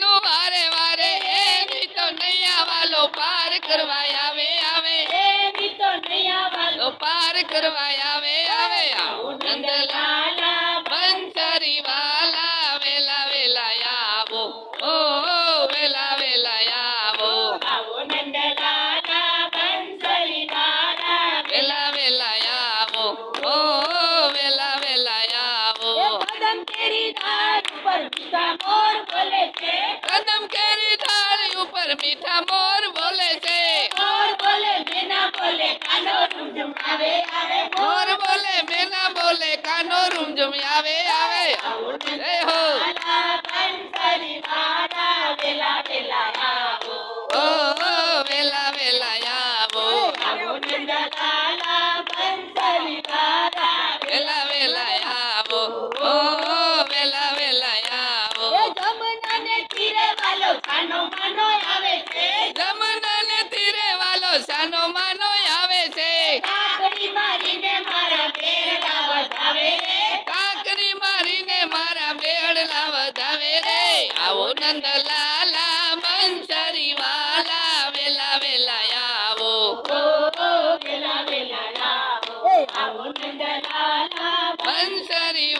નું વારે વારે એ તો નૈયા વાલો પાર કરવા આવે આવે. એ તો નૈયા વાલો પાર કરવા આવે આવે. આવો નંદલાલા બંસારી વાલા વેલા વેલા આવો. ઓ વેલા વેલા આવો. આવો નંદલાલા બંસારી વાલા વેલા વેલા આવો. ઓ વેલા વેલા આવો. પદમ તેરી ઉપર મીઠા મોર બોલે છે. કદમ કેરી ડાળી ઉપર મીઠા મોર બોલે છે. મોર બોલે મેના બોલે કાનો રૂમઝુમ આવે આવે મોર બોલે મેના બોલે કાનો રૂમઝુમ આવે આવે તીરે વાલો કાનો માનો આવે છે. જમનાને તીરે વાલો સાનો માનો આવે છે. કાકડી મારીને મારા બેરડા વધાવે રે કાકરી મારીને મારા બેડલા વધાવે રે આવો નંદલાલા બંસરી વાલા વેલા વેલા આવો વેલા વેલા આવો. આવો નંદલાલા બંસરી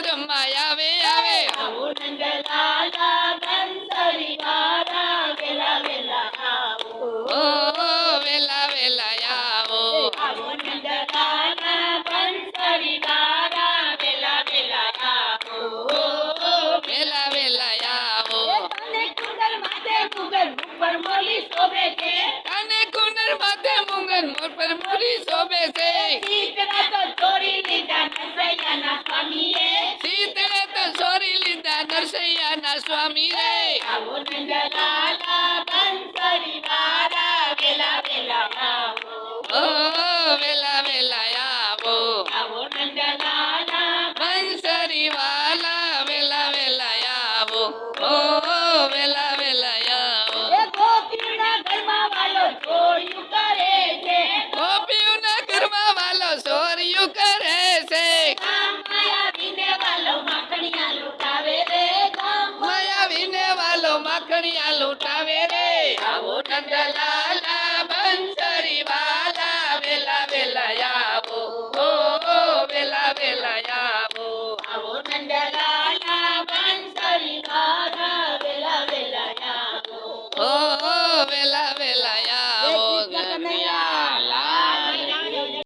રમાય આવે આવે. ઓ, વેલા વેલા આવો. વેલા વેલા આવો. કુંડર માથે મુંગર મોર પર મોરી શોભે છે. નરસૈયાના સ્વામી રે. આવો નંદલાલા બંસરી વાળા વેલા વેલા આવો. લૂંટાવે રે આવો નંદલાલા બંસરી વાલા વેલા વેલા આવો ઓ ઓ, વેલા વેલા આવો આવો નંદલાલા બંસરી વાળા વેલા વેલા આવો ઓ ઓ, વેલા